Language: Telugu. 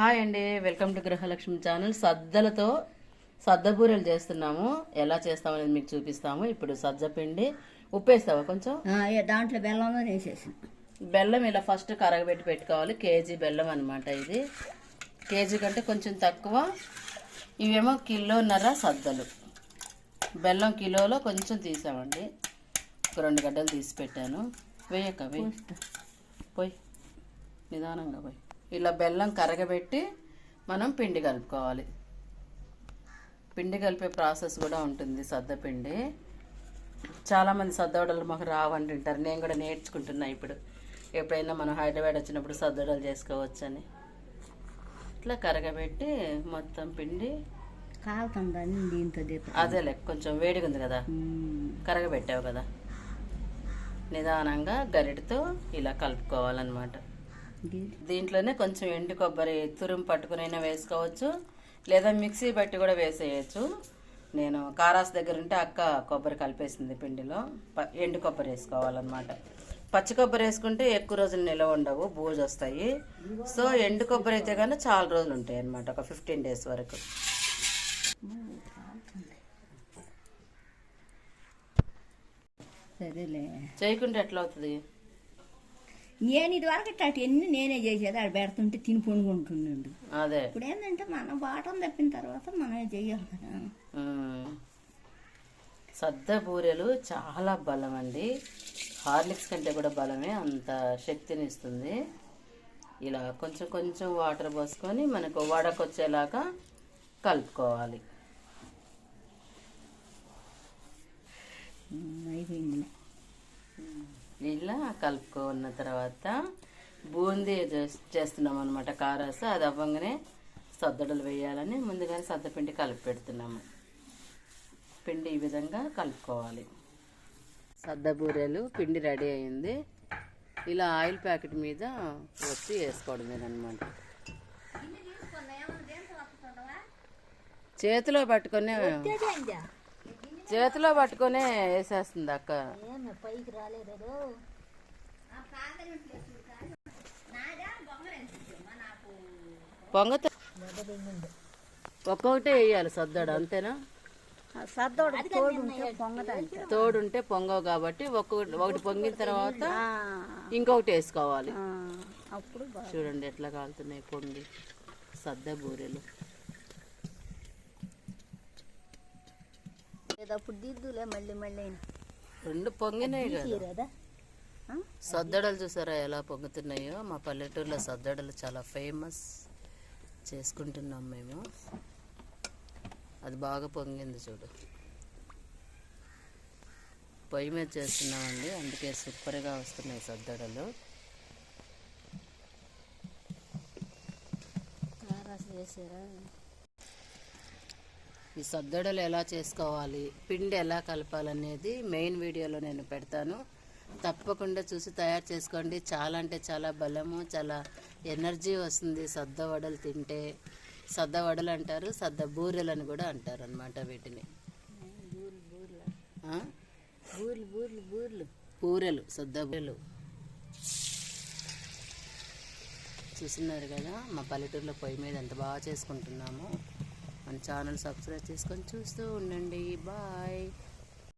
హాయ్ అండి. Welcome to Gruhalakshmi channel. సద్దలతో సద్ద బూరెలు చేస్తున్నాము. ఎలా చేస్తామనేది మీకు చూపిస్తాము. ఇప్పుడు సజ్జ పిండి ఉప్పేస్తావా కొంచెం? దాంట్లో వేసేసాను. బెల్లం ఇలా ఫస్ట్ కరగబెట్టి పెట్టుకోవాలి. కేజీ బెల్లం అనమాట ఇది. కేజీ కంటే కొంచెం తక్కువ. ఇవేమో కిలోన్నర సద్దలు. బెల్లం కిలోలో కొంచెం తీసామండి. ఒక రెండు గడ్డలు తీసి పెట్టాను. వేయక వేయి. పోయి. నిదానంగా పోయి. ఇలా బెల్లం కరగబెట్టి మనం పిండి కలుపుకోవాలి. పిండి కలిపే ప్రాసెస్ కూడా ఉంటుంది సద్ద పిండి చాలామంది సద్దవడలు మాకు రావంటుంటారు నేను కూడా నేర్చుకుంటున్నా ఇప్పుడు. ఎప్పుడైనా మనం హైదరాబాద్ వచ్చినప్పుడు సద్దవడలు చేసుకోవచ్చని. ఇట్లా కరగబెట్టి మొత్తం పిండి కాలుతుందని దీంతో దీపం. అదేలే కొంచెం వేడిగా ఉంది కదా. కరగబెట్టావు కదా. నిదానంగా గరిటతో ఇలా కలుపుకోవాలన్నమాట. దీంట్లోనే కొంచెం ఎండు కొబ్బరి తురుము పట్టుకునైనా వేసుకోవచ్చు. లేదా మిక్సీ బట్టి కూడా వేసేయచ్చు. నేను కారాస్ దగ్గర ఉంటే అక్క కొబ్బరి కలిపేసింది పిండిలో. ఎండు కొబ్బరి వేసుకోవాలన్నమాట. పచ్చి కొబ్బరి వేసుకుంటే ఎక్కువ రోజులు నిలవ ఉండవు బూజు వస్తాయి సో ఎండు కొబ్బరి అయితే కానీ చాలా రోజులు ఉంటాయి అన్నమాట ఒక ఫిఫ్టీన్ డేస్ వరకు. చేయకుంటే ఎట్లా అవుతుంది నేను ఇది వరకు అటు ఎన్ని నేనే చేసేది ఆడ పెడుతుంటే తిని పొనుకుంటుండు అదే. ఇప్పుడు ఏంటంటే మనం బాటం తప్పిన తర్వాత మనమే చెయ్యాలి కదా. సద్ద బూరెలు చాలా బలం అండి హార్లిక్స్ కంటే కూడా బలమే అంత శక్తిని ఇస్తుంది. ఇలా కొంచెం కొంచెం వాటర్ పోసుకొని మనకు వడకొచ్చేలాగా కలుపుకోవాలి. అయిపోయింది. ఇలా కలుపుకున్న తర్వాత బూందీ చేస్- చేస్తున్నాం అనమాట కారాసు. అది అవ్వంగానే సద్దడలు వేయాలని ముందుగానే సద్దపిండి కలిపి పెడుతున్నాము. పిండి ఈ విధంగా కలుపుకోవాలి. సద్ద బూరెలు పిండి రెడీ అయింది. ఇలా ఆయిల్ ప్యాకెట్ మీద వచ్చి వేసుకోవడమేనమాట చేతిలో పట్టుకొని చేతిలో పట్టుకొనే వేసేస్తుంది అక్క. పైకి రాలేదు పొంగత ఒక్కొక్కటే వేయాలి సద్దడు అంతేనా? తోడుంటే పొంగవు కాబట్టి ఒక్కొక్కటి ఒకటి పొంగిన తర్వాత ఇంకొకటి వేసుకోవాలి. అప్పుడు చూడండి ఎట్లా కాలుతున్నాయి పొంగి సద్ద బూరెలు. అప్పుడు దిద్దులే మళ్ళీ మళ్ళీ రెండు పొంగినాయి కదా. సద్దడలు చూసారా ఎలా పొంగుతున్నాయో? మా పల్లెటూరులో సద్దడలు చాలా ఫేమస్ చేసుకుంటున్నాం మేము. అది బాగా పొంగింది చూడు. పొయ్యి మీద చేస్తున్నామండి అందుకే సూపర్గా వస్తున్నాయి సద్దడలు. వేసారా? ఈ సద్దడలు ఎలా చేసుకోవాలి పిండి ఎలా కలపాలనేది మెయిన్ వీడియోలో నేను పెడతాను. తప్పకుండా చూసి తయారు చేసుకోండి. చాలా అంటే చాలా బలము చాలా ఎనర్జీ వస్తుంది సద్ద వడలు తింటే. సద్ద వడలు అంటారు సద్ద బూరెలు అని కూడా అంటారు అనమాట వీటిని. ఆ? బూర్లు బూర్లు బూర్లు. బూరెలు సద్ద బూరెలు. చూస్తున్నారు కదా మా పల్లెటూరులో పొయ్యి మీద ఎంత బాగా చేసుకుంటున్నాము. మన ఛానల్ సబ్స్క్రైబ్ చేసుకొని చూస్తూ ఉండండి. బాయ్.